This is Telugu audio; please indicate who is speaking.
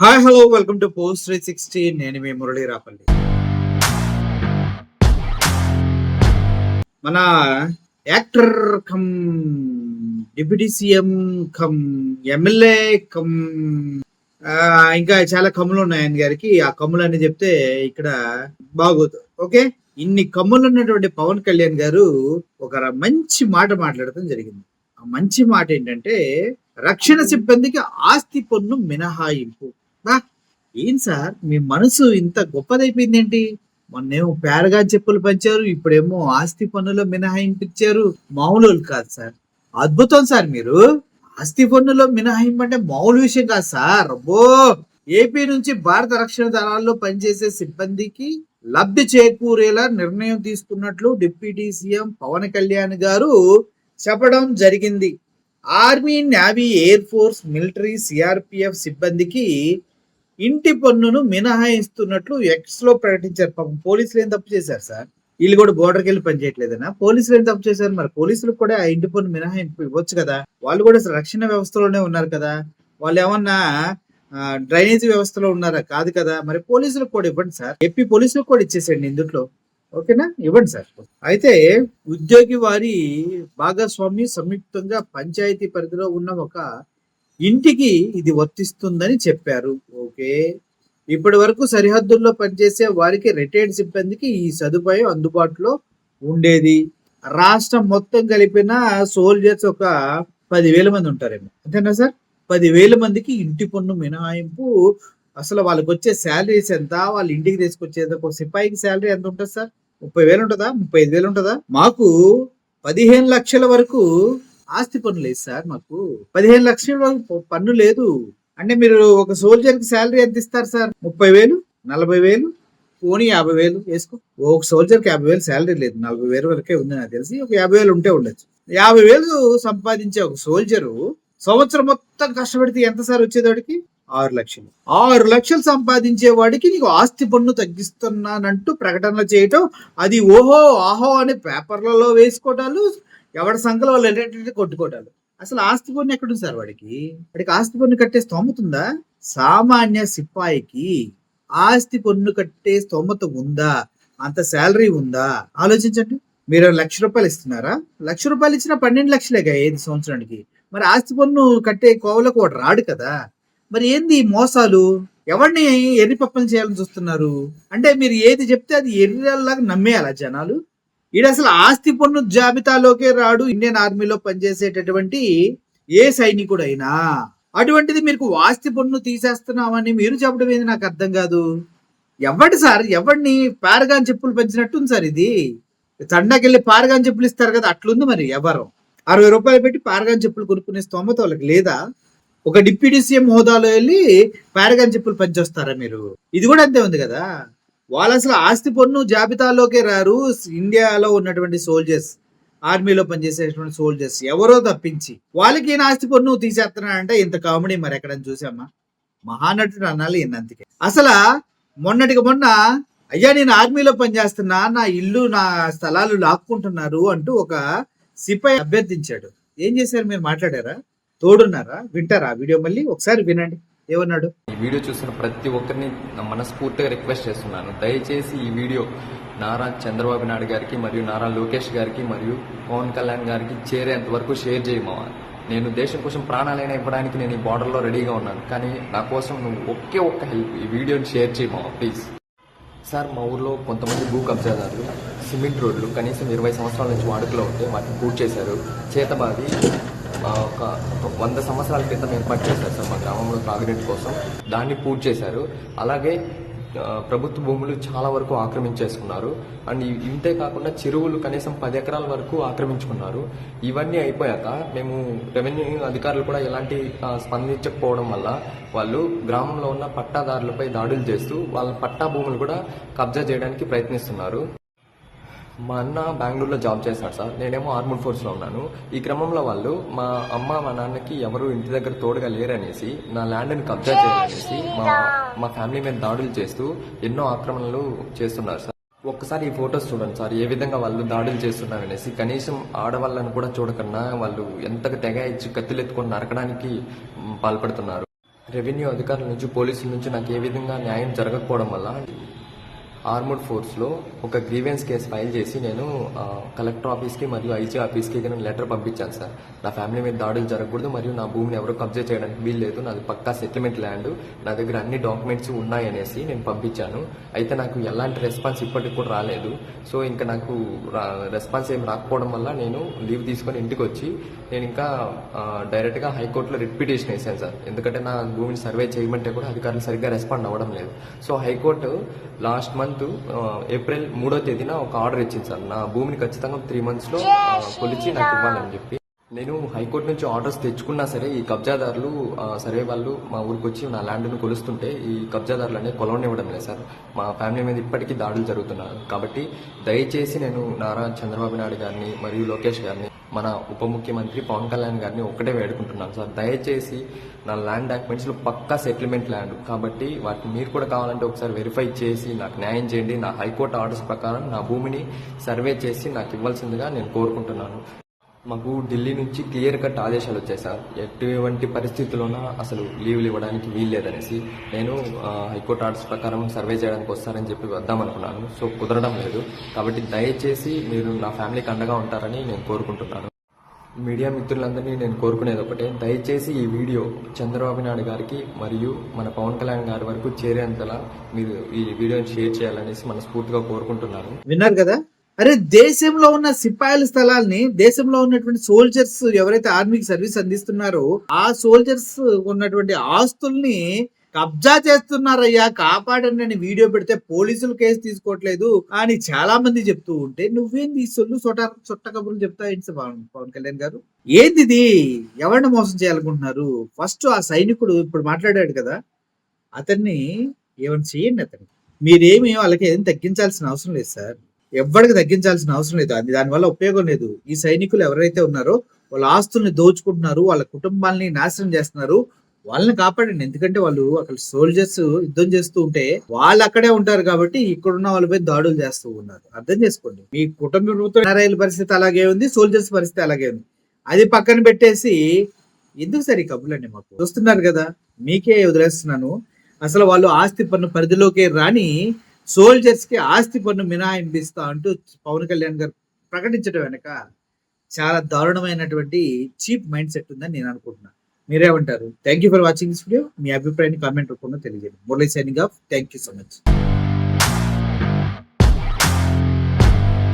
Speaker 1: Hi hello welcome to post three sixty నేను మీ మురళీ రాపల్లి. మన actor cum deputy CM cum MLA cum ఆ, ఇంకా చాలా కమ్ములు ఉన్నాయి ఆయన గారికి. ఆ కమ్ములు అని చెప్తే ఇక్కడ బాగోదు. ఓకే? ఇన్ని కమ్ములు ఉన్నటువంటి పవన్ కళ్యాణ్ గారు ఒక మంచి మాట మాట్లాడటం జరిగింది. ఆ మంచి మాట ఏంటంటే రక్షణ సిబ్బందికి ఆస్తి పన్ను మినహాయింపు. ఏం సార్? మీ మనసు ఇంత గొప్పదైపోయింది ఏంటి మొన్నేమో పేరగా చెప్పులు పంచారు ఇప్పుడేమో ఆస్తి పన్నులో మినహాయింపించారు మామూలు కాదు సార్. అద్భుతం సార్ మీరు. ఆస్తి పన్నులో మినహాయింపు అంటే మామూలు విషయం కాదు సార్. అబ్బో! ఏపీ నుంచి భారత రక్షణ దళాల్లో పనిచేసే సిబ్బందికి లబ్ధి చేకూరేలా నిర్ణయం తీసుకున్నట్లు డిప్యూటీ సీఎం పవన్ కళ్యాణ్ గారు చెప్పడం జరిగింది. Army navy air force military CRPF సిబ్బందికి ఇంటి పన్నును మినహాయిస్తున్నట్లు ఎక్స్లో ప్రకటించారు. పాపం పోలీసులు ఏం తప్పు చేశారు సార్? వీళ్ళు కూడా బోర్డర్కి వెళ్ళి పనిచేయట్లేదనా పోలీసులు ఏం తప్పు చేశారు మరి? పోలీసులకు కూడా ఆ ఇంటి పన్ను మినహాయింపు ఇవ్వచ్చు కదా? వాళ్ళు కూడా రక్షణ వ్యవస్థలోనే ఉన్నారు కదా? వాళ్ళు ఏమన్నా డ్రైనేజీ వ్యవస్థలో ఉన్నారా? కాదు కదా? మరి పోలీసులకు కూడా ఇవ్వండి సార్. ఎప్పి పోలీసులకు కూడా ఇచ్చేసేయండి ఇందులో ఓకేనా? ఇవ్వండి సార్. అయితే ఉద్యోగి వారి భాగస్వామి సంయుక్తంగా పంచాయతీ పరిధిలో ఉన్న ఒక ఇంటికి ఇది వర్తిస్తుందని చెప్పారు. ఓకే. ఇప్పటి వరకు సరిహద్దుల్లో పనిచేసే వారికి రిటైర్డ్ సిబ్బందికి ఈ సదుపాయం అందుబాటులో ఉండేది. రాష్ట్రం మొత్తం కలిపిన సోల్జర్స్ ఒక పదివేల మంది ఉంటారేమో. అంతేనా సార్? పదివేల మందికి ఇంటి పన్ను మినహాయింపు అసలు వాళ్ళకి వచ్చే శాలరీస్ ఎంత వాళ్ళ ఇంటికి తీసుకొచ్చేది ఒక సిపాయికి శాలరీ ఎంత ఉంటుంది సార్? ముప్పై వేలు ఉంటుందా? ముప్పై ఐదు వేలు ఉంటుందా? మాకు పదిహేను లక్షల వరకు ఆస్తి పన్ను లేదు సార్ మాకు. పదిహేను లక్షల వరకు పన్ను లేదు. అంటే మీరు ఒక సోల్జర్కి శాలరీ ఎంత ఇస్తారు సార్? ముప్పై వేలు నలభై వేలు పోనీ యాభై వేలు వేసుకో. ఒక సోల్జర్కి యాభై వేలు శాలరీ లేదు. నలభై వేలు వరకే ఉంది నాకు తెలిసి. ఒక యాభై వేలు ఉంటే ఉండొచ్చు. యాభై వేలు సంపాదించే ఒక సోల్జరు సంవత్సరం మొత్తం కష్టపడితే ఎంత సార్ వచ్చేదాడికి? ఆరు లక్షలు. ఆరు లక్షలు సంపాదించే వాడికి నీకు ఆస్తి పన్ను తగ్గిస్తున్నానంటూ ప్రకటనలు చేయటం అది ఓహో ఆహో అని పేపర్లలో వేసుకోవటాలు ఎవరి సంఖ్యలో వాళ్ళు ఏంటంటే కొట్టుకోవటాలు అసలు ఆస్తి పన్ను ఎక్కడుంది సార్ వాడికి? వాడికి ఆస్తి పన్ను కట్టే స్తోమతుందా సామాన్య సిపాయికి ఆస్తి పన్ను కట్టే స్తోమత ఉందా? అంత శాలరీ ఉందా? ఆలోచించండి. మీరు లక్ష రూపాయలు ఇస్తున్నారా? లక్ష రూపాయలు ఇచ్చిన పన్నెండు లక్షలేగా ఏది సంవత్సరానికి? మరి ఆస్తి పన్ను కట్టే కోవలకు వాడు రాడు కదా. మరి ఏంది మోసాలు? ఎవరిని ఎర్రి పప్పలు చేయాలని చూస్తున్నారు? అంటే మీరు ఏది చెప్తే అది ఎర్రలాగా నమ్మేయాలా జనాలు? ఈడ అసలు ఆస్తి పన్ను జాబితాలోకే రాడు ఇండియన్ ఆర్మీలో పనిచేసేటటువంటి ఏ సైనికుడైనా. అయినా అటువంటిది మీరు ఆస్తి పన్ను తీసేస్తున్నామని మీరు చెప్పడం ఏది నాకు అర్థం కాదు. ఎవడి సార్? ఎవడిని పారగాన్ చెప్పులు పెంచినట్టుంది సార్ ఇది? తండాకెళ్ళి పారగాన్ చెప్పులు ఇస్తారు కదా అట్లుంది మరి ఎవరు? అరవై రూపాయలు పెట్టి పారగాన్ చెప్పులు కొనుక్కునే స్తోమత వాళ్ళకి లేదా? ఒక డిప్యూటీ సీఎం హోదాలో వెళ్ళి పారగాన్ చెప్పులు పనిచేస్తారా మీరు? ఇది కూడా అంతే ఉంది కదా. వాళ్ళు అసలు ఆస్తి పన్ను జాబితాలోకే రారు. ఇండియాలో ఉన్నటువంటి సోల్జర్స్ ఆర్మీలో పనిచేసేటువంటి సోల్జర్స్ ఎవరో తప్పించి. వాళ్ళకి ఈయన ఆస్తి పన్ను తీసేస్తున్నాడంటే ఇంత కామెడీ మరి ఎక్కడ చూసామా మహానటుడు అనాలి ఈయనందుకే అసలు మొన్నటికి మొన్న అయ్యా నేను ఆర్మీలో పనిచేస్తున్నా నా ఇల్లు నా స్థలాలు లాక్కుంటున్నారు అంటూ ఒక సిపాయి అభ్యర్థించాడు. ఏం చేశారు? మీరు మాట్లాడారా? తోడున్నారా? వింటారా? వీడియో మళ్ళీ ఒకసారి వినండి. ఏమన్నాడు?
Speaker 2: ఈ వీడియో చూస్తున్న ప్రతి ఒక్కరిని మనస్ఫూర్తిగా రిక్వెస్ట్ చేస్తున్నాను. దయచేసి ఈ వీడియో నారా చంద్రబాబు నాయుడు గారికి మరియు నారా లోకేష్ గారికి మరియు పవన్ కళ్యాణ్ గారికి చేరేంత వరకు షేర్ చేయమా నేను దేశం కోసం ప్రాణాలైనా ఇవ్వడానికి నేను ఈ బార్డర్లో రెడీగా ఉన్నాను. కానీ నా కోసం నువ్వు ఒకే ఒక్క హెల్ప్ ఈ వీడియోని షేర్ చేయమా ప్లీజ్. సార్ మా ఊర్లో కొంతమంది భూ కబ్జాదారులు సిమెంట్ రోడ్లు కనీసం ఇరవై సంవత్సరాల నుంచి వాడుకలో ఉంటే వాటిని పూర్తి చేశారు చేతబావి ఒక వంద సంవత్సరాల క్రితం ఏర్పాటు చేశారు సార్ మా గ్రామంలో తాగునీటి కోసం. దాన్ని పూర్తి చేశారు. అలాగే ప్రభుత్వ భూములు చాలా వరకు ఆక్రమించేసుకున్నారు. అండ్ ఇంతే కాకుండా చెరువులు కనీసం పది ఎకరాల వరకు ఆక్రమించుకున్నారు. ఇవన్నీ అయిపోయాక మేము రెవెన్యూ అధికారులు కూడా ఎలాంటి స్పందించకపోవడం వల్ల వాళ్ళు గ్రామంలో ఉన్న పట్టాదారులపై దాడులు చేస్తూ వాళ్ళ పట్టా భూములు కూడా కబ్జా చేయడానికి ప్రయత్నిస్తున్నారు. మా అన్న బెంగళూరులో జాబ్ చేస్తాడు సార్. నేనేమో ఆర్మూడ్ ఫోర్స్లో ఉన్నాను. ఈ క్రమంలో వాళ్ళు మా అమ్మ మా నాన్నకి ఎవరు ఇంటి దగ్గర తోడుగా లేరనేసి నా ల్యాండ్ని కబ్జా చేయాలనేసి మా మా ఫ్యామిలీ మీద దాడులు చేస్తూ ఎన్నో ఆక్రమణలు చేస్తున్నారు సార్. ఒక్కసారి ఈ ఫొటోస్ చూడండి సార్. ఏ విధంగా వాళ్ళు దాడులు చేస్తున్నారు అనేసి కనీసం ఆడవాళ్ళని కూడా చూడకుండా వాళ్ళు ఎంతగా తెగ ఇచ్చి కత్తులెత్తుకొని నరకడానికి పాల్పడుతున్నారు. రెవెన్యూ అధికారుల నుంచి పోలీసుల నుంచి నాకు ఏ విధంగా న్యాయం జరగకపోవడం వల్ల ఆర్మర్డ్ ఫోర్స్లో ఒక గ్రీవెన్స్ కేసు ఫైల్ చేసి నేను కలెక్టర్ ఆఫీస్కి మరియు ఐజీ ఆఫీస్కి నేను లెటర్ పంపించాను సార్. నా ఫ్యామిలీ మీద దాడులు జరగకూడదు మరియు నా భూమిని ఎవరు కబ్జా చేయడానికి వీలు లేదు. నాది పక్కా సెటిల్మెంట్ ల్యాండ్. నా దగ్గర అన్ని డాక్యుమెంట్స్ ఉన్నాయనేసి నేను పంపించాను. అయితే నాకు ఎలాంటి రెస్పాన్స్ ఇప్పటికి కూడా రాలేదు. సో ఇంకా నాకు రెస్పాన్స్ ఏం రాకపోవడం వల్ల నేను లీవ్ తీసుకొని ఇంటికి వచ్చి నేను ఇంకా డైరెక్ట్గా హైకోర్టులో రిట్ పిటిషన్ వేసాను సార్. ఎందుకంటే నా భూమిని సర్వే చేయమంటే కూడా అధికారులు సరిగ్గా రెస్పాండ్ అవ్వడం లేదు. So high court last month April మూడో తేదీన ఒక ఆర్డర్ ఇచ్చింది సార్. నా భూమిని ఖచ్చితంగా త్రీ మంత్స్లో కొలిచి నాకు ఇవ్వాలని చెప్పి. నేను హైకోర్టు నుంచి ఆర్డర్స్ తెచ్చుకున్నా సరే ఈ కబ్జాదారులు సర్వే వాళ్ళు మా ఊరికి వచ్చి నా ల్యాండ్ను కొలుస్తుంటే ఈ కబ్జాదారులు అనేది కొలవనివ్వడం లేదు సార్. మా ఫ్యామిలీ మీద ఇప్పటికీ దాడులు జరుగుతున్నారు కాబట్టి దయచేసి నేను నారా చంద్రబాబు నాయుడు గారిని మరియు లోకేష్ గారిని మన ఉప ముఖ్యమంత్రి పవన్ కళ్యాణ్ గారిని ఒక్కటే వేడుకుంటున్నాను. సార్ దయచేసి నా ల్యాండ్ డాక్యుమెంట్స్లో పక్కా సెటిల్మెంట్ ల్యాండ్. కాబట్టి వాటిని మీరు కూడా కావాలంటే ఒకసారి వెరిఫై చేసి నాకు న్యాయం చేయండి. నా హైకోర్టు ఆర్డర్స్ ప్రకారం నా భూమిని సర్వే చేసి నాకు ఇవ్వాల్సిందిగా నేను కోరుకుంటున్నాను. మాకు ఢిల్లీ నుంచి క్లియర్ కట్ ఆదేశాలు వచ్చాయి సార్. ఎటువంటి పరిస్థితుల్లోనా అసలు లీవ్లు ఇవ్వడానికి వీల్లేదనేసి నేను హైకోర్టు ఆర్డర్స్ ప్రకారం సర్వే చేయడానికి వస్తారని చెప్పి వద్దామనుకున్నాను సో కుదరడం లేదు. కాబట్టి దయచేసి మీరు నా ఫ్యామిలీకి అండగా ఉంటారని నేను కోరుకుంటున్నాను. మీడియా మిత్రులందరినీ నేను కోరుకునేది ఒకటే. దయచేసి ఈ వీడియో చంద్రబాబు నాయుడు గారికి మరియు మన పవన్ కళ్యాణ్ గారి వరకు చేరేంతలా మీరు ఈ వీడియోని షేర్ చేయాలనేసి మనస్ఫూర్తిగా కోరుకుంటున్నాను.
Speaker 1: విన్నారు కదా? అరే దేశంలో ఉన్న సిపాయిల స్థలాల్ని దేశంలో ఉన్నటువంటి సోల్జర్స్ ఎవరైతే ఆర్మీకి సర్వీస్ అందిస్తున్నారో ఆ సోల్జర్స్ ఉన్నటువంటి ఆస్తుల్ని కబ్జా చేస్తున్నారయ్యా కాపాడండి అని వీడియో పెడితే పోలీసులు కేసు తీసుకోవట్లేదు అని చాలా మంది చెప్తూ ఉంటే నువ్వేంది ఈ సొల్లు సొట సొట్ట కబుర్లు చెప్తా? ఏంటి పవన్ పవన్ కళ్యాణ్ గారు. ఏంది ఇది? ఎవరిని మోసం చేయాలనుకుంటున్నారు? ఫస్ట్ ఆ సైనికుడు ఇప్పుడు మాట్లాడాడు కదా అతన్ని ఏమైనా చేయండి అతను మీరేమి వాళ్ళకి ఏం తగ్గించాల్సిన అవసరం లేదు సార్. ఎవ్వడికి తగ్గించాల్సిన అవసరం లేదు. అది దానివల్ల ఉపయోగం లేదు. ఈ సైనికులు ఎవరైతే ఉన్నారో వాళ్ళ ఆస్తుల్ని దోచుకుంటున్నారు వాళ్ళ కుటుంబాలని నాశనం చేస్తున్నారు వాళ్ళని కాపాడండి. ఎందుకంటే వాళ్ళు అక్కడ సోల్జర్స్ యుద్ధం చేస్తూ ఉంటే వాళ్ళు అక్కడే ఉంటారు కాబట్టి ఇక్కడున్న వాళ్ళపై దాడులు చేస్తూ ఉన్నారు. అర్థం చేసుకోండి. మీ కుటుంబంతో నారాయణ పరిస్థితి అలాగే ఉంది సోల్జర్స్ పరిస్థితి అలాగే ఉంది. అది పక్కన పెట్టేసి ఎందుకు సరే ఈ కబుర్లండి మాకు? చూస్తున్నారు కదా. మీకే వదిలేస్తున్నాను. అసలు వాళ్ళు ఆస్తి పన్ను పరిధిలోకి రాని సోల్జర్స్కి ఆస్తి పన్ను మినహాయింపు ఇస్తా అంటూ పవన్ కళ్యాణ్ గారు ప్రకటించడం వెనక చాలా దారుణమైనటువంటి చీప్ మైండ్ సెట్ ఉందని నేను అనుకుంటున్నాను మీరేమంటారు thank you for watching this video. మీ అభిప్రాయాన్ని కామెంట్ రూపంలో తెలియజేయండి. Murali signing off. Thank you so much.